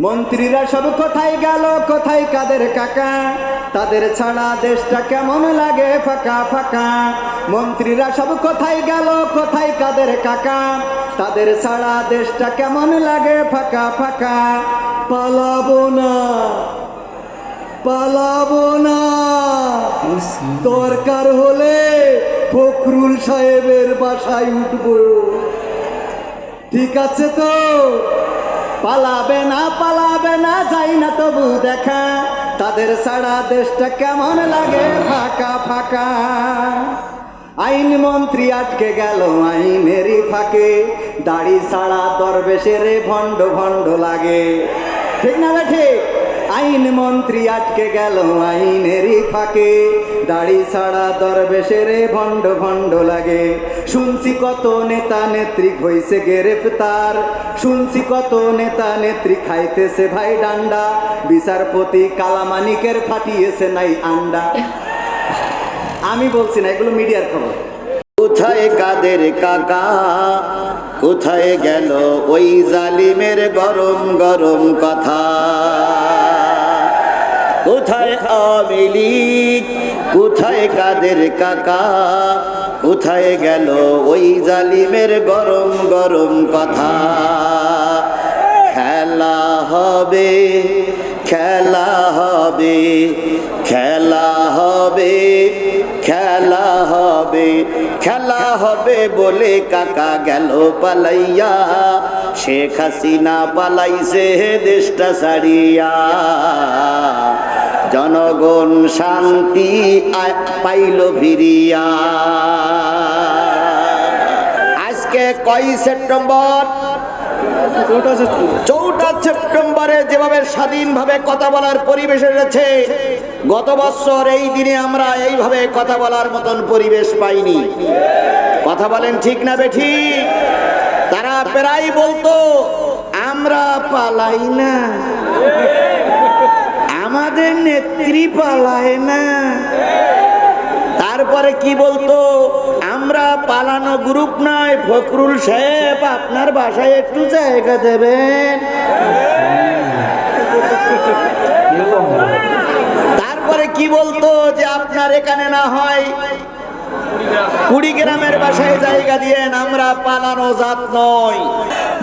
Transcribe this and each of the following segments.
মন্ত্রীরা সব কোথায় গেল, কোথায় কাদের কাকা? তাদের ছাড়া দেশটা কেমন লাগে? ফাঁকা ফাঁকা। মন্ত্রীরা সব কোথায় গেল, কোথায় কাদের কাকা? তাদের ছাড়া দেশটা কেমন লাগে? ফাঁকা ফাঁকা। পালাবো না পালাবো না। দরকার হলে ফখরুল সাহেবের বাসায় উঠবো। ঠিক আছে তো? পালাবে না পালাবে না, যাই না তবু দেখা। তাদের সারা দেশটা কেমন লাগে? ফাঁকা ফাঁকা। আইন মন্ত্রী আটকে গেল আইনেরই ফাঁকে। দাড়ি ছাড়া দরবেশের ভণ্ড ভণ্ড লাগে। ঠিক না ঠিক? আইন মন্ত্রী আটকে গেল আইনেরই ফাঁকে। দাড়ি ছাড়া দরবেশের ভণ্ড ভণ্ড লাগে। শুনছি কত নেতা নেত্রী হইছে গ্রেফতার। শুনছি কত নেতা নেত্রী খাইতেছে ভাই ডান্ডা। বিচারপতি কালামানিকের ফাটিয়েছে নাই আন্ডা। আমি বলছি না, এগুলো মিডিয়ার খবর। কোথায় কাদের কাকা? কোথায় গেল ওই জালিমের গরম গরম কথা? কোথায় আওয়ামী লীগ কোথায় কাদের কাকা? কোথায় গেল ওই জালিমের গরম গরম কথা? খেলা হবে খেলা হবে খেলা হবে খেলা হবে খেলা হবে বলে কাকা গেল পালাইয়া। শেখ হাসিনা পালাইছে দেশটা ছাড়িয়া। জনগণ শান্তি পাইল ফিরিয়া। আজকে কয় সেপ্টেম্বর? চৌঠা সেপ্টেম্বরে। যেভাবে স্বাধীনভাবে কথা বলার পরিবেশ এসেছে গত বছর এই দিনে আমরা এইভাবে কথা বলার মতন পরিবেশ পাইনি। কথা বলেন ঠিক না বেঠি তারা প্রায় বলতো, আমরা পালাই না। আমাদের নেত্রী পালায় না। তারপরে কি বলতো, আমরা পালানো গ্রুপ নয়, ফখরুল সাহেব আপনার বাসায় একটু জায়গা দেবেন। তারপরে কি বলতো যে আপনার এখানে না হয় কুড়িগ্রামের বাসায় জায়গা দিয়েন আমরা পালানো জাত নয়।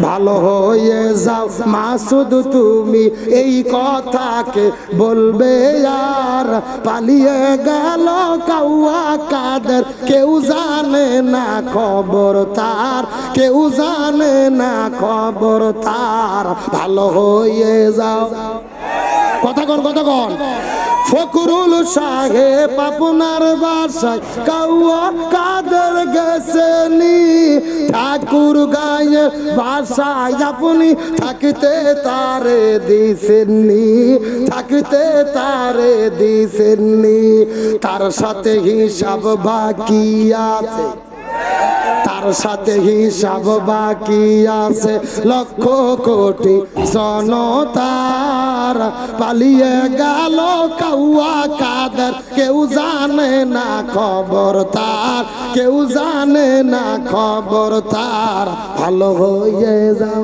ভালো হয়ে যাও, মাসুদ, তুমি এই কথাকে বলবে আর পালিয়ে গেল কাউয়া কাদের। কেউ জানে না খবর তার, কেউ জানে না খবর তার। ভালো হয়ে যাও। কথা কন কথা কন। ফকরুল সাহেব আপনার বাসায় কাউয়া কাদের গেছেনি? ঠাকুর গায়ে বাসায় আপনি থাকতে তারে দিছেননি, থাকতে তারে দিছেননি। তার সাথে হিসাব বাকি আছে। তার সাথে হিসাব বাকি আছে। লক্ষ কোটি জনতার পালিয়ে গেল কাউয়া কাদের। কেউ জানে না খবর তার, কেউ জানে না খবর তার। ভালো হয়ে যাও।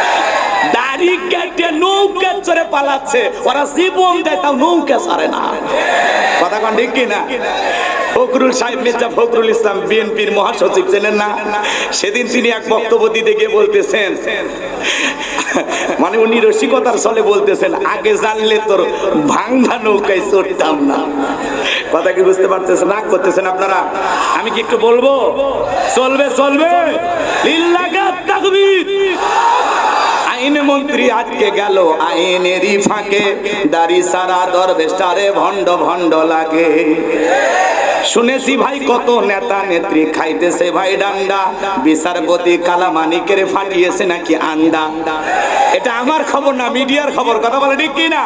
দাড়ি কেটে নৌকে চড়ে পালাচ্ছে। ওরা জীবন দেয়, তাও নৌকে ছাড়ে না। কথা কন ঠিক কি না ফখরুল সাহেব, মির্জা ফখরুল ইসলাম বিএনপির মহাসচিব ছিলেন না? সেদিন তিনি এক বক্তব্য দিতে গিয়ে বলতেছেন মানে উনি রসিকতার ছলে বলতেছেন, আগে জানলে তোর ভাঙ্গা নৌকায় চড়তাম না। কথা কি বুঝতে পারতেছেন? রাগ করতেছেন আপনারা? আমি কি একটু বলব? চলবে চলবে। লিল্লাগাত তাকবীর। মন্ত্রী আজকে গেল, আইনেরই ফাঁকে। দাড়ি সারা দরবেশারে ভণ্ড ভণ্ড লাগে। শুনেছি ভাই, কত নেতা নেত্রী খাইতেছে ভাই ডান্ডা। বিচারপতি কালামানিকের ফাটিয়েছে নাকি আন্দা। এটা আমার খবর না, মিডিয়ার খবর, কথা বলে ঠিক কি না